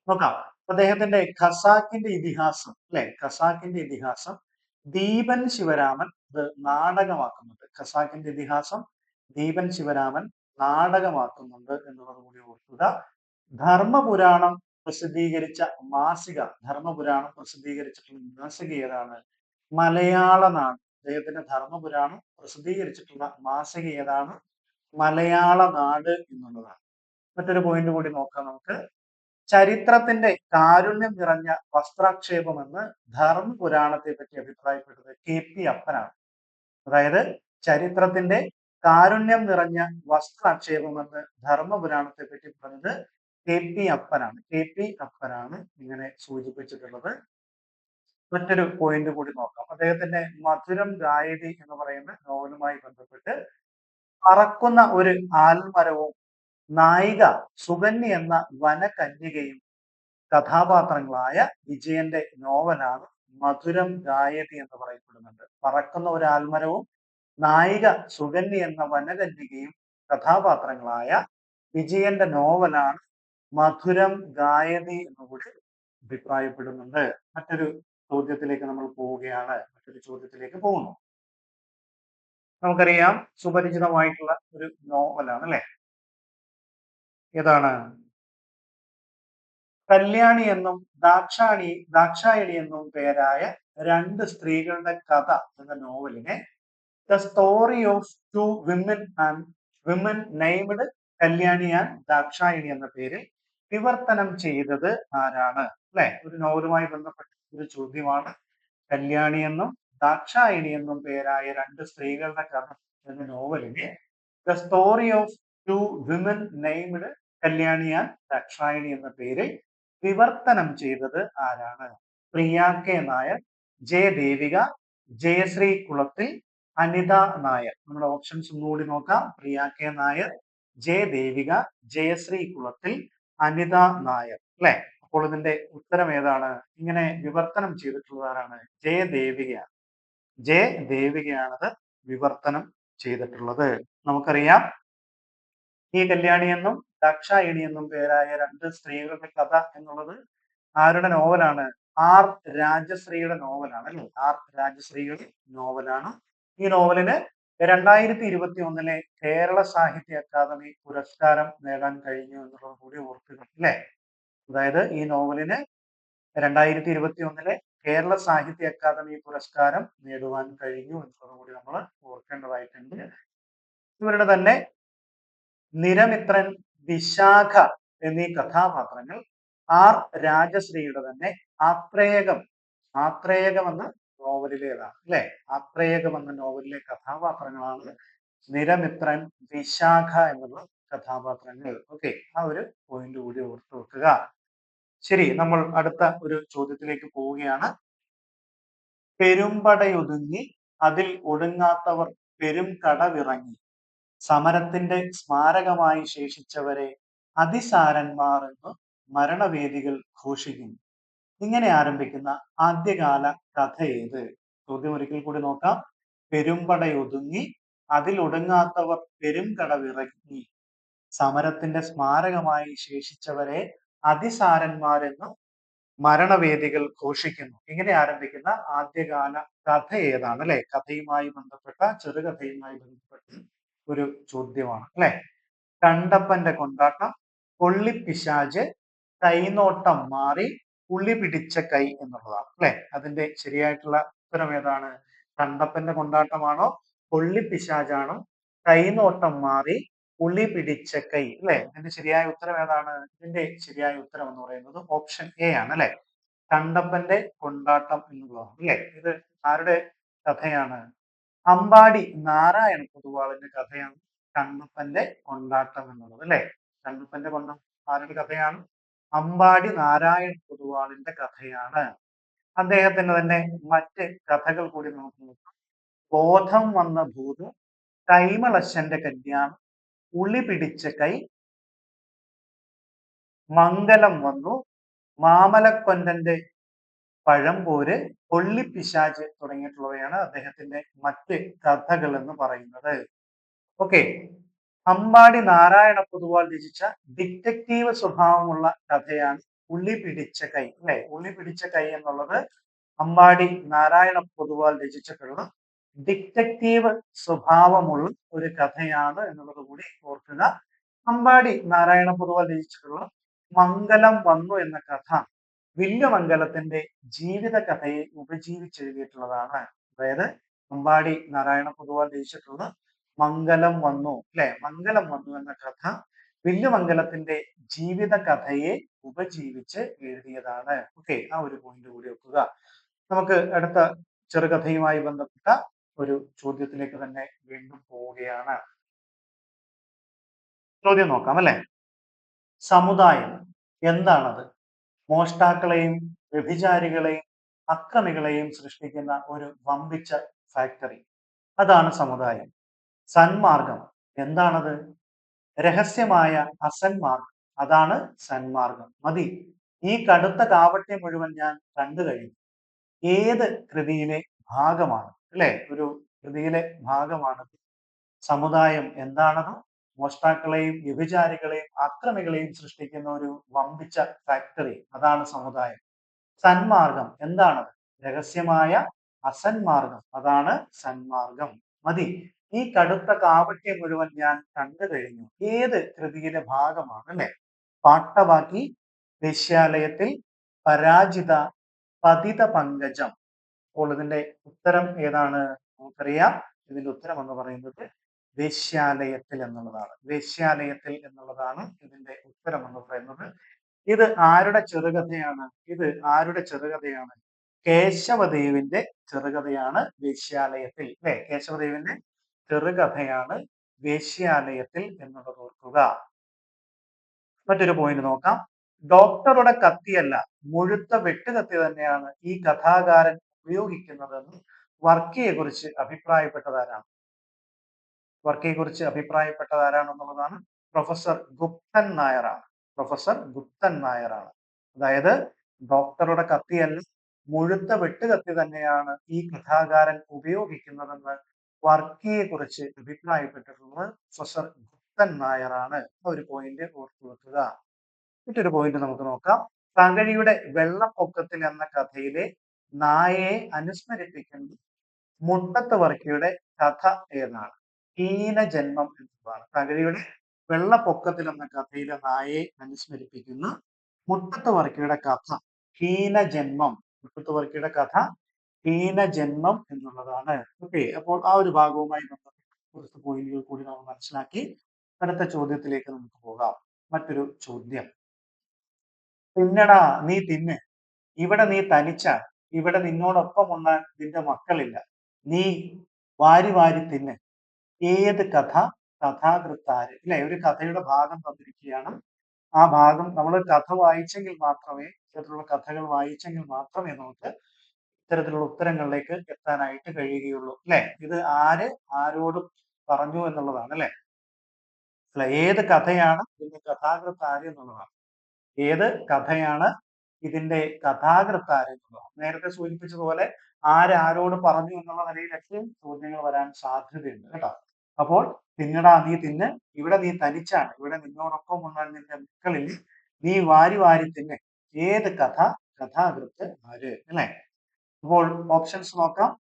S1: നോക്കാം. അദ്ദേഹത്തിന്റെ ഖസാക്കിന്റെ ഇതിഹാസം അല്ലെ? ഖസാക്കിന്റെ ഇതിഹാസം ദീപൻ ശിവരാമൻ ഇത് നാടകമാക്കുന്നുണ്ട്. ഖസാക്കിന്റെ ഇതിഹാസം ദീപൻ ശിവരാമൻ നാടകമാക്കുന്നുണ്ട് എന്നുള്ളത് കൂടി ഓർക്കുക. ധർമ്മപുരാണം പ്രസിദ്ധീകരിച്ച മാസിക ധർമ്മപുരാണം പ്രസിദ്ധീകരിച്ചിട്ടുള്ള മാസിക ഏതാണ്? മലയാള നാട്. അദ്ദേഹത്തിന്റെ ധർമ്മപുരാണം പ്രസിദ്ധീകരിച്ചിട്ടുള്ള മാസിക ഏതാണ്? മലയാള നാട് എന്നുള്ളതാണ്. മറ്റൊരു പോയിന്റ് കൂടി നോക്കാം നമുക്ക്. ചരിത്രത്തിന്റെ കാരുണ്യം നിറഞ്ഞ വസ്ത്രാക്ഷേപം എന്ന് ധർമ്മപുരാണത്തെ പറ്റി അഭിപ്രായപ്പെട്ടത് കെ പി അപ്പനാണ്. അതായത് ചരിത്രത്തിന്റെ കാരുണ്യം നിറഞ്ഞ വസ്ത്രാക്ഷേപമെന്ന് ധർമ്മപുരാണത്തെ പറ്റി പറഞ്ഞത് കെ പി അപ്പനാണ്. കെ പി അപ്പനാണ് ഇങ്ങനെ സൂചിപ്പിച്ചിട്ടുള്ളത്. മറ്റൊരു പോയിന്റ് കൂടി നോക്കാം. അദ്ദേഹത്തിന്റെ മധുരം ഗായതി എന്ന് പറയുന്ന നോവലുമായി ബന്ധപ്പെട്ട് പറക്കുന്ന ഒരു ആൽമരവും നായിക സുകന്യ എന്ന വനകന്യകയും കഥാപാത്രങ്ങളായ വിജയന്റെ നോവലാണ് മധുരം ഗായതി എന്ന് പറയപ്പെടുന്നുണ്ട് പറക്കുന്ന ഒരു ആൽമരവും നായിക സുകന്യ എന്ന വനകന്യകയും കഥാപാത്രങ്ങളായ വിജയന്റെ നോവലാണ് മധുരം ഗായതി എന്നുകൂടി അഭിപ്രായപ്പെടുന്നുണ്ട്. മറ്റൊരു ചോദ്യത്തിലേക്ക് നമ്മൾ പോവുകയാണ്. മറ്റൊരു ചോദ്യത്തിലേക്ക് പോകുന്നു. നമുക്കറിയാം സുപരിചിതമായിട്ടുള്ള ഒരു നോവലാണ് അല്ലെ? ഏതാണ്? കല്യാണി എന്നും ദാക്ഷാണി ദാക്ഷായണി എന്നും പേരായ രണ്ട് സ്ത്രീകളുടെ കഥ എന്ന നോവലിനെ the story of two women and women named Kalyani and Dakshayani എന്ന പേരിൽ വിവർത്തനം ചെയ്തത് ആരാണ്? അല്ലെ? ഒരു നോവലുമായി ബന്ധപ്പെട്ട ഒരു ചോദ്യമാണ്. കല്യാണി എന്നും ദാക്ഷായണി എന്നും പേരായ രണ്ട് സ്ത്രീകളുടെ കഥ എന്ന നോവലിനെ the story of two women named Kalyani and Dakshayani എന്ന പേരിൽ വിവർത്തനം ചെയ്തത് ആരാണ്? Priya K Nair J Devika Jayasree Kulathil Anitha Nair. നമ്മുടെ ഓപ്ഷൻസ് ഒന്നുകൂടി നോക്കാം. Priya K Nair J Devika Jayasree Kulathil Anitha Nair. അല്ലെ? അപ്പോൾ ഇതിന്റെ ഉത്തരം ഏതാണ്? ഇങ്ങനെ വിവർത്തനം ചെയ്തിട്ടുള്ളത് ആരാണ് ജെ ദേവികയാണ് ജെ ദേവികയാണത് വിവർത്തനം ചെയ്തിട്ടുള്ളത്. നമുക്കറിയാം. ഈ കല്യാണി എന്നും ദാക്ഷായണി എന്നും പേരായ രണ്ട് സ്ത്രീകളുടെ കഥ എന്നുള്ളത് ആരുടെ നോവലാണ്? ആർ രാജശ്രീയുടെ നോവലാണ് അല്ലേ? ആർ രാജശ്രീയുടെ നോവലാണ്. ഈ നോവലിന് രണ്ടായിരത്തി ഇരുപത്തി ഒന്നിലെ കേരള സാഹിത്യ അക്കാദമി പുരസ്കാരം നേടാൻ കഴിഞ്ഞു എന്നുള്ളത് കൂടി ഓർക്കുക അല്ലെ? അതായത് ഈ നോവലിന് രണ്ടായിരത്തി ഇരുപത്തി ഒന്നിലെ കേരള സാഹിത്യ അക്കാദമി പുരസ്കാരം നേടുവാൻ കഴിഞ്ഞു എന്നുള്ളത് കൂടി നമ്മൾ ഓർക്കേണ്ടതായിട്ടുണ്ട്. ഇവരുടെ തന്നെ നിരമിത്രൻ വിശാഖ എന്നീ കഥാപാത്രങ്ങൾ ആർ രാജശ്രീയുടെ തന്നെ ആത്രേയകം ആത്രേയകം എന്ന നോവലിലേതാണ് അല്ലെ? ആത്രേയകം എന്ന നോവലിലെ കഥാപാത്രങ്ങളാണ് നിരമിത്രൻ വിശാഖ എന്നുള്ള കഥാപാത്രങ്ങൾ. ഓക്കെ ആ ഒരു പോയിന്റ് കൂടി ഓർത്തു വെക്കുക. ശരി നമ്മൾ അടുത്ത ഒരു ചോദ്യത്തിലേക്ക് പോവുകയാണ്. പെരുമ്പടയൊതുങ്ങി അതിൽ ഒടുങ്ങാത്തവർ പെരും കടവിറങ്ങി. സമരത്തിന്റെ സ്മാരകമായി ശേഷിച്ചവരെ അതിസാരന്മാർ എന്ന് മരണവേദികൾ ഘോഷിക്കുന്നു. ഇങ്ങനെ ആരംഭിക്കുന്ന ആദ്യകാല കഥ ഏത്? ചോദ്യം ഒരിക്കൽ കൂടി നോക്കാം. പെരുമ്പടയൊതുങ്ങി അതിലൊടുങ്ങാത്തവർ പെരുംകടവിറങ്ങി. സമരത്തിന്റെ സ്മാരകമായി ശേഷിച്ചവരെ അതിസാരന്മാരെന്ന് മരണവേദികൾ ഘോഷിക്കുന്നു. ഇങ്ങനെ ആരംഭിക്കുന്ന ആദ്യകാല കഥ ഏതാണ് അല്ലെ? കഥയുമായി ബന്ധപ്പെട്ട ചെറുകഥയുമായി ബന്ധപ്പെട്ട ഒരു ചോദ്യമാണ് അല്ലെ? കണ്ടപ്പന്റെ കൊണ്ടാട്ടം കൊള്ളിപ്പിശാജ് കൈനോട്ടം മാറി ഉള്ളി പിടിച്ച കൈ എന്നുള്ളതാണ് അല്ലെ? അതിന്റെ ശരിയായിട്ടുള്ള ഉത്തരം ഏതാണ്? കണ്ടപ്പന്റെ കൊണ്ടാട്ടമാണോ? കൈ കൈനോട്ടം മാറി പുള്ളി പിടിച്ച കൈ അല്ലെ? ഇതിന്റെ ശരിയായ ഉത്തരം ഏതാണ്? ഇതിന്റെ ശരിയായ ഉത്തരം എന്ന് പറയുന്നത് ഓപ്ഷൻ എ ആണ് അല്ലെ? കണ്ടപ്പന്റെ കൊണ്ടാട്ടം എന്നുള്ളതാണ് അല്ലെ? ഇത് ആരുടെ കഥയാണ്? അമ്പാടി നാരായണ പൊതുവാളിന്റെ കഥയാണ് കണ്ണപ്പന്റെ കൊണ്ടാട്ടം എന്നുള്ളത് അല്ലെ? കണ്ണപ്പന്റെ കൊണ്ടാട്ടം ആരുടെ കഥയാണ്? അമ്പാടി നാരായണ പൊതുവാളിന്റെ കഥയാണ്. അദ്ദേഹത്തിന്റെ തന്നെ മറ്റ് കഥകൾ കൂടി നമുക്ക് നോക്കാം. ബോധം വന്ന ഭൂത് കൈമളശന്റെ കല്യാണം ഉളി പിടിച്ച കൈ മംഗലം വന്നു മാമലക്കൊല്ലന്റെ പഴംപോര് കൊള്ളിപ്പിശാച് തുടങ്ങിയിട്ടുള്ളവയാണ് അദ്ദേഹത്തിന്റെ മറ്റ് കഥകൾ എന്ന് പറയുന്നത്. ഓക്കെ. അമ്പാടി നാരായണ പൊതുവാൾ രചിച്ച ഡിറ്റക്റ്റീവ് സ്വഭാവമുള്ള കഥയാണ് ഉള്ളി പിടിച്ച കൈ അല്ലെ? ഉള്ളി പിടിച്ച കൈ എന്നുള്ളത് അമ്പാടി നാരായണ പൊതുവാൾ രചിച്ചിട്ടുള്ള ഡിറ്റക്റ്റീവ് സ്വഭാവമുള്ള ഒരു കഥയാണ് എന്നുള്ളത് കൂടി ഓർക്കുക. അമ്പാടി നാരായണ പൊതുവാൾ രചിച്ചിട്ടുള്ള മംഗലം വന്നു എന്ന കഥ വില്ലുമംഗലത്തിന്റെ ജീവിത കഥയെ ഉപജീവിച്ചെഴുതിയിട്ടുള്ളതാണ്. അതായത് അമ്പാടി നാരായണ പൊതുവാൾ രചിച്ചിട്ടുള്ള മംഗലം വന്നു അല്ലെ? മംഗലം വന്നു എന്ന കഥ വില്ലുമംഗലത്തിന്റെ ജീവിത കഥയെ ഉപജീവിച്ച് എഴുതിയതാണ്. ഓക്കെ ആ ഒരു പോയിന്റ് കൂടി വെക്കുക. നമുക്ക് അടുത്ത ചെറുകഥയുമായി ബന്ധപ്പെട്ട ഒരു ചോദ്യത്തിലേക്ക് തന്നെ വീണ്ടും പോവുകയാണ്. ചോദ്യം നോക്കാം അല്ലെ? സമുദായം എന്താണത്? മോഷ്ടാക്കളെയും വ്യഭിചാരികളെയും അക്രമികളെയും സൃഷ്ടിക്കുന്ന ഒരു വമ്പിച്ച ഫാക്ടറി അതാണ് സമുദായം. സന്മാർഗം. എന്താണത്? രഹസ്യമായ അസന്മാർഗം. അതാണ് സന്മാർഗം. മതി. ഈ കടുത്ത കാവട്ടെ മുഴുവൻ ഞാൻ കണ്ടു കഴിഞ്ഞു. ഏത് കൃതിയിലെ ഭാഗമാണ്? അല്ലെ? ഒരു കൃതിയിലെ ഭാഗമാണ്. സമുദായം എന്താണത്? മോഷ്ടാക്കളെയും വ്യഭിചാരികളെയും അക്രമികളെയും സൃഷ്ടിക്കുന്ന ഒരു വമ്പിച്ച ഫാക്ടറി. അതാണ് സമുദായം. സന്മാർഗം എന്താണത്? രഹസ്യമായ അസന്മാർഗം. അതാണ് സന്മാർഗം. മതി. ഈ കടുത്ത കാവട്ടെ മുഴുവൻ ഞാൻ കണ്ടു കഴിഞ്ഞു. ഏത് കൃതിയിലെ ഭാഗമാണ് അല്ലെ പാട്ടവാക്കി വേശ്യാലയത്തിൽ പരാജിത പതിത പങ്കജം. അപ്പോൾ ഇതിന്റെ ഉത്തരം ഏതാണ്? നമുക്കറിയാം. ഇതിന്റെ ഉത്തരം എന്ന് പറയുന്നത് വേശ്യാലയത്തിൽ എന്നുള്ളതാണ്. വേശ്യാലയത്തിൽ എന്നുള്ളതാണ് ഇതിന്റെ ഉത്തരം എന്ന് പറയുന്നത്. ഇത് ആരുടെ ചെറുകഥയാണ്? ഇത് ആരുടെ ചെറുകഥയാണ്? കേശവദേവിന്റെ ചെറുകഥയാണ് വേശ്യാലയത്തിൽ അല്ലെ? കേശവദേവിന്റെ ചെറുകഥയാണ് വേശ്യാലയത്തിൽ എന്നുള്ളത് ഓർക്കുക. മറ്റൊരു പോയിന്റ് നോക്കാം. ഡോക്ടറുടെ കത്തിയല്ല മുഴുത്ത വെട്ടുകത്തി തന്നെയാണ് ഈ കഥാകാരൻ ഉപയോഗിക്കുന്നതെന്ന് വർക്കിയെ കുറിച്ച് അഭിപ്രായപ്പെട്ടതാരാണ്? വർക്കിയെ കുറിച്ച് അഭിപ്രായപ്പെട്ടതാരാണെന്നുള്ളതാണ് പ്രൊഫസർ ഗുപ്തൻ നായറാണ് പ്രൊഫസർ ഗുപ്തൻ നായറാണ് അതായത് ഡോക്ടറുടെ കത്തിയല്ല മുഴുത്ത വെട്ടുകത്തി തന്നെയാണ് ഈ കഥാകാരൻ ഉപയോഗിക്കുന്നതെന്ന് വർക്കിയെ കുറിച്ച് അഭിപ്രായപ്പെട്ടിട്ടുള്ളത് പ്രൊഫസർ ഗുപ്തൻ നായറാണ് ഒരു പോയിന്റ് ഓർത്തു വെക്കുക. മറ്റൊരു പോയിന്റ് നമുക്ക് നോക്കാം. തകഴിയുടെ വെള്ളപ്പൊക്കത്തിൽ എന്ന കഥയിലെ നായയെ അനുസ്മരിപ്പിക്കുന്ന മുട്ടത്ത് വർക്കിയുടെ കഥ ഏതാണ്? ഹീനജന്മം എന്നതാണ്. തകഴിയുടെ വെള്ളപ്പൊക്കത്തിൽ എന്ന കഥയിലെ നായയെ അനുസ്മരിപ്പിക്കുന്ന മുട്ടത്ത് വർക്കിയുടെ കഥ. ഹീനജന്മം മുട്ടത്ത് വർക്കിയുടെ കഥ ഹീനജന്മം എന്നുള്ളതാണ്. ഓക്കെ അപ്പോൾ ആ ഒരു ഭാഗവുമായി ബന്ധപ്പെട്ട് കുറച്ച് പോയിന്റുകൾ കൂടി നമ്മൾ മനസ്സിലാക്കി. അടുത്ത ചോദ്യത്തിലേക്ക് നമുക്ക് പോകാം. മറ്റൊരു ചോദ്യം. തിന്നടാ നീ തിന്ന്. ഇവിടെ നീ തനിച്ച ഇവിടെ നിന്നോടൊപ്പം ഉണ്ണാൻ നിന്റെ മക്കളില്ല. നീ വാരി വാരി തിന്ന്. ഏത് കഥ കഥാകൃത്താര്? ഇല്ലെ? ഒരു കഥയുടെ ഭാഗം തന്നിരിക്കുകയാണ്. ആ ഭാഗം നമ്മൾ കഥ വായിച്ചെങ്കിൽ മാത്രമേ ഇത്തരത്തിലുള്ള കഥകൾ വായിച്ചെങ്കിൽ മാത്രമേ നമുക്ക് ഇത്തരത്തിലുള്ള ഉത്തരങ്ങളിലേക്ക് എത്താനായിട്ട് കഴിയുകയുള്ളൂ അല്ലെ? ഇത് ആര് ആരോട് പറഞ്ഞു എന്നുള്ളതാണ് അല്ലെ? അല്ല ഏത് കഥയാണ് ഇതിന്റെ കഥാകൃത്താര് എന്നുള്ളതാണ്. ഏത് കഥയാണ് ഇതിന്റെ കഥാകൃത്താര് എന്നുള്ളതാണ്. നേരത്തെ സൂചിപ്പിച്ചതുപോലെ ആര് ആരോട് പറഞ്ഞു എന്നുള്ള നിലയിലൊക്കെ ചോദ്യങ്ങൾ വരാൻ സാധ്യതയുണ്ട് കേട്ടോ? അപ്പോൾ തിന്നടാ നീ തിന്ന് ഇവിടെ നീ തനിച്ചാണ് ഇവിടെ നിന്നോടൊപ്പം ഉള്ള നിന്റെ മക്കളിൽ നീ വാരി വാരി തിന്നെ. ഏത് കഥ കഥാകൃത്ത് ആര് അല്ലെ? അപ്പോൾ ഓപ്ഷൻസ് നോക്കാം.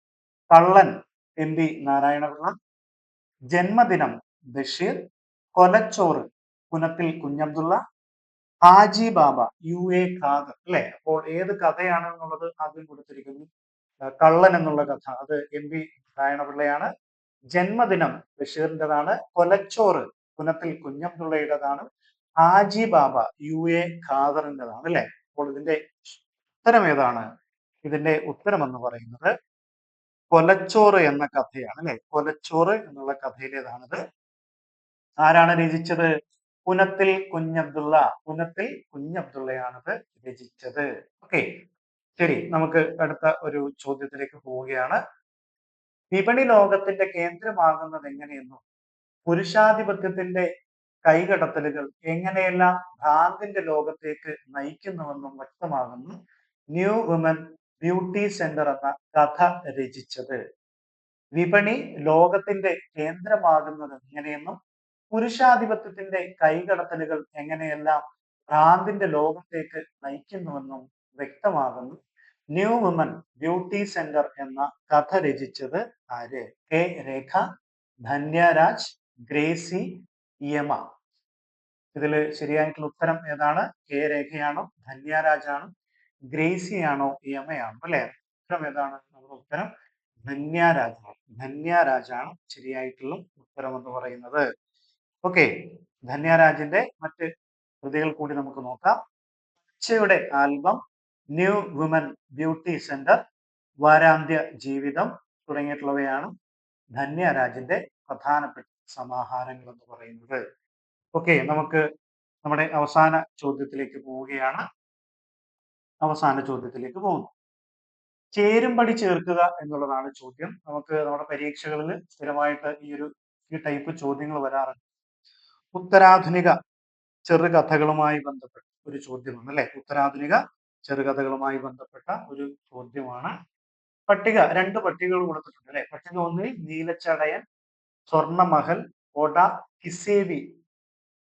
S1: കള്ളൻ M P Narayana Pillai. Janmadinam Basheer. Kolachoru Punathil Kunhabdulla. Haji Baba U A Khader അല്ലെ? അപ്പോൾ ഏത് കഥയാണ് എന്നുള്ളത് ആദ്യം കൊടുത്തിരിക്കുന്നു. കള്ളൻ എന്നുള്ള കഥ. അത് എം പി നാരായണപിള്ളയാണ്. ജന്മദിനം ബഷീറിന്റെതാണ്. കൊലച്ചോറ് പുനത്തിൽ കുഞ്ഞബ്ദുള്ളയുടേതാണ്. ഹാജി ബാബ യു എ ഖാദറിന്റെതാണ് അല്ലെ? അപ്പോൾ ഇതിന്റെ ഉത്തരം ഏതാണ്? ഇതിന്റെ ഉത്തരം എന്ന് പറയുന്നത് കൊലച്ചോറ് എന്ന കഥയാണ് അല്ലെ? കൊലച്ചോറ് എന്നുള്ള കഥയിലേതാണിത്. ആരാണ് രചിച്ചത്? പുനത്തിൽ കുഞ്ഞബ്ദുള്ള പുനത്തിൽ കുഞ്ഞബ്ദുള്ളയാണിത് രചിച്ചത്. ഓക്കെ. ശരി നമുക്ക് അടുത്ത ഒരു ചോദ്യത്തിലേക്ക് പോവുകയാണ്. വിപണി ലോകത്തിന്റെ കേന്ദ്രമാകുന്നത് എങ്ങനെയെന്നും പുരുഷാധിപത്യത്തിന്റെ കൈകടത്തലുകൾ എങ്ങനെയെല്ലാം ഭ്രാന്തിന്റെ ലോകത്തേക്ക് നയിക്കുന്നുവെന്നും വ്യക്തമാകുന്നു. ന്യൂ വുമൻ ബ്യൂട്ടി സെന്റർ എന്ന കഥ രചിച്ചത്. വിപണി ലോകത്തിന്റെ കേന്ദ്രമാകുന്നത് എങ്ങനെയെന്നും പുരുഷാധിപത്യത്തിന്റെ കൈകടത്തലുകൾ എങ്ങനെയെല്ലാം ഭ്രാന്തിന്റെ ലോകത്തേക്ക് നയിക്കുന്നുവെന്നും വ്യക്തമാകുന്നു. ന്യൂ വുമൻ ബ്യൂട്ടി സെന്റർ എന്ന കഥ രചിച്ചത് ആര്? കെ. രേഖ ധന്യരാജ് ഗ്രേസി യമ. ഇതിൽ ശരിയായിട്ടുള്ള ഉത്തരം ഏതാണ്? കെ. രേഖയാണോ? ധന്യരാജാണോ ഗ്രേസിയാണോ യമയാണോ അല്ലെ? ഉത്തരം ഏതാണ്? നമ്മുടെ ഉത്തരം ധന്യാരാജാണ് ധന്യാരാജാണ് ശരിയായിട്ടുള്ള ഉത്തരം എന്ന് പറയുന്നത്. ഓക്കെ. ധന്യാരാജിന്റെ മറ്റ് കൃതികൾ കൂടി നമുക്ക് നോക്കാം. അച്ഛയുടെ album new woman beauty centre Varanthya Jeevitham തുടങ്ങിയിട്ടുള്ളവയാണ് ധന്യരാജിന്റെ പ്രധാനപ്പെട്ട സമാഹാരങ്ങൾ എന്ന് പറയുന്നത്. ഓക്കെ നമുക്ക് നമ്മുടെ അവസാന ചോദ്യത്തിലേക്ക് പോവുകയാണ്. അവസാന ചോദ്യത്തിലേക്ക് പോകുന്നു. ചേരുംപടി ചേർക്കുക എന്നുള്ളതാണ് ചോദ്യം. നമുക്ക് നമ്മുടെ പരീക്ഷകളിൽ സ്ഥിരമായിട്ട് ഈ ഒരു ഈ ടൈപ്പ് ചോദ്യങ്ങൾ വരാറുണ്ട്. ഉത്തരാധുനിക ചെറുകഥകളുമായി ബന്ധപ്പെട്ട ഒരു ചോദ്യമാണ് അല്ലെ? ഉത്തരാധുനിക ചെറുകഥകളുമായി ബന്ധപ്പെട്ട ഒരു ചോദ്യമാണ്. പട്ടിക രണ്ട് പട്ടികകൾ കൊടുത്തിട്ടുണ്ട് അല്ലെ? പട്ടിക ഒന്നിൽ നീലച്ചടയൻ സ്വർണമഹൽ ഓട കിസേവി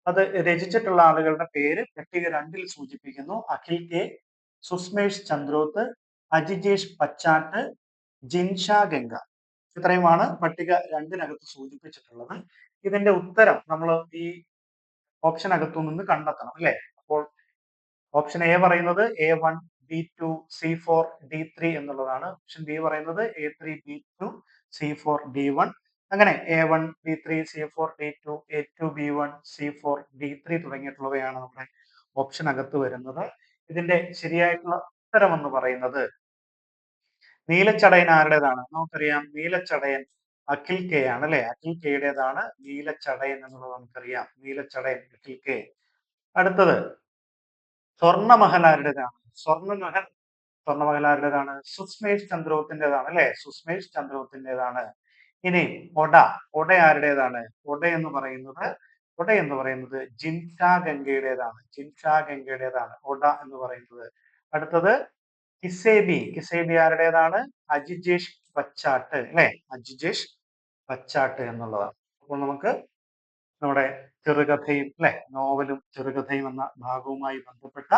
S1: അത് രചിച്ചിട്ടുള്ള ആളുകളുടെ പേര് പട്ടിക രണ്ടിൽ സൂചിപ്പിക്കുന്നു. അഖിൽ കെ സുസ്മേഷ് ചന്ദ്രോത്ത് അജിജേഷ് പച്ചാട്ട് ജിൻഷ ഗംഗ. ഇത്രയുമാണ് പട്ടിക രണ്ടിനകത്ത് സൂചിപ്പിച്ചിട്ടുള്ളത്. ഇതിന്റെ ഉത്തരം നമ്മൾ ഈ ഓപ്ഷൻ അകത്തു നിന്ന് കണ്ടെത്തണം അല്ലെ? അപ്പോൾ ഓപ്ഷൻ എ പറയുന്നത് A one B two C four D three എന്നുള്ളതാണ്. ഓപ്ഷൻ ബി പറയുന്നത് A three B two C four D one അങ്ങനെ A one B three C four D two A two B one C four D three തുടങ്ങിയിട്ടുള്ളവയാണ് നമ്മുടെ option അകത്ത് വരുന്നത്. ഇതിന്റെ ശരിയായിട്ടുള്ള ഉത്തരം എന്ന് പറയുന്നത് നീലച്ചടയൻ ആരുടേതാണ്? നമുക്കറിയാം നീലച്ചടയൻ അഖിൽ കെ ആണ് അല്ലെ? അഖിൽ കെയുടേതാണ് നീലച്ചടയൻ എന്നുള്ളത് നമുക്കറിയാം. നീലച്ചടയൻ അഖിൽ കെ. അടുത്തത് സ്വർണമഹൽ ആരുടേതാണ്? സ്വർണമഹൽ സ്വർണമഹൽ ആരുടേതാണ്? സുസ്മേഷ് ചന്ദ്രോത്തിന്റെതാണ് അല്ലെ? സുസ്മേഷ് ചന്ദ്രോത്തിന്റെതാണ്. ഇനി ഒട ഒട ആരുടേതാണ്? ഒട എന്ന് പറയുന്നത് ഒട എന്ന് പറയുന്നത് ജിൻഷാ ഗംഗയുടേതാണ്. ജിൻഷാ ഗംഗയുടേതാണ്. ഒട എന്ന് പറയുന്നത്. അടുത്തത് കിസേബി. കിസേബി ആരുടേതാണ്? അജിജേഷ് പച്ചാട്ട് അല്ലെ? അജിജേഷ് പച്ചാട്ട് എന്നുള്ളതാണ്. അപ്പോൾ നമുക്ക് നമ്മുടെ ചെറുകഥയും അല്ലെ? നോവലും ചെറുകഥയും എന്ന ഭാഗവുമായി ബന്ധപ്പെട്ട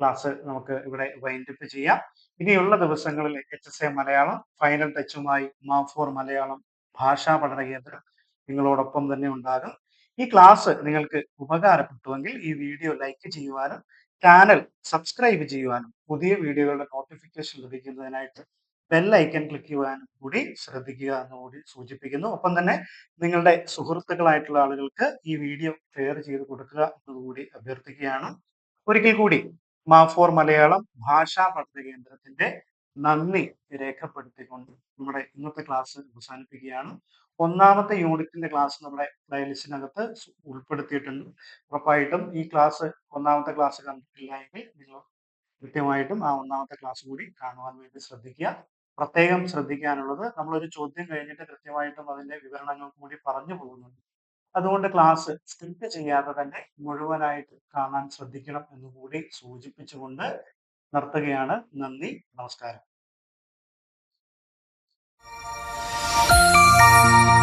S1: ക്ലാസ് നമുക്ക് ഇവിടെ വൈൻഡപ്പ് ചെയ്യാം. ഇനിയുള്ള ദിവസങ്ങളിൽ H S A Malayalam final ടച്ചുമായി മാഫോർ മലയാളം ഭാഷാ പഠന കേന്ദ്രം നിങ്ങളോടൊപ്പം തന്നെ ഉണ്ടാകും. ഈ ക്ലാസ് നിങ്ങൾക്ക് ഉപകാരപ്പെട്ടുവെങ്കിൽ ഈ വീഡിയോ ലൈക്ക് ചെയ്യുവാനും ചാനൽ സബ്സ്ക്രൈബ് ചെയ്യുവാനും പുതിയ വീഡിയോകളുടെ നോട്ടിഫിക്കേഷൻ ലഭിക്കുന്നതിനായിട്ട് ബെൽ ഐക്കൺ ക്ലിക്ക് ചെയ്യുവാനും കൂടി ശ്രദ്ധിക്കുക എന്നുകൂടി സൂചിപ്പിക്കുന്നു. ഒപ്പം തന്നെ നിങ്ങളുടെ സുഹൃത്തുക്കളായിട്ടുള്ള ആളുകൾക്ക് ഈ വീഡിയോ ഷെയർ ചെയ്ത് കൊടുക്കുക എന്നുകൂടി അഭ്യർത്ഥിക്കുകയാണ്. ഒരിക്കൽ കൂടി മാഫോർ മലയാളം ഭാഷാ പഠന കേന്ദ്രത്തിന്റെ നന്ദി രേഖപ്പെടുത്തിക്കൊണ്ട് നമ്മുടെ ഇന്നത്തെ ക്ലാസ് അവസാനിപ്പിക്കുകയാണ്. ഒന്നാമത്തെ യൂണിറ്റിന്റെ ക്ലാസ് നമ്മുടെ പ്ലേലിസ്റ്റിനകത്ത് ഉൾപ്പെടുത്തിയിട്ടുണ്ട്. ഉറപ്പായിട്ടും ഈ ക്ലാസ് ഒന്നാമത്തെ ക്ലാസ് കണ്ടിട്ടില്ല എങ്കിൽ നിങ്ങൾ കൃത്യമായിട്ടും ആ ഒന്നാമത്തെ ക്ലാസ് കൂടി കാണുവാൻ വേണ്ടി ശ്രദ്ധിക്കുക. പ്രത്യേകം ശ്രദ്ധിക്കാനുള്ളത് നമ്മളൊരു ചോദ്യം കഴിഞ്ഞിട്ട് കൃത്യമായിട്ടും അതിന്റെ വിവരണങ്ങൾ കൂടി പറഞ്ഞു പോകുന്നുണ്ട്. അതുകൊണ്ട് ക്ലാസ് സ്കിപ്പ് ചെയ്യാതെ തന്നെ മുഴുവനായിട്ട് കാണാൻ ശ്രദ്ധിക്കണം എന്നുകൂടി സൂചിപ്പിച്ചുകൊണ്ട് നിർത്തുകയാണ്. നന്ദി നമസ്കാരം. 啊。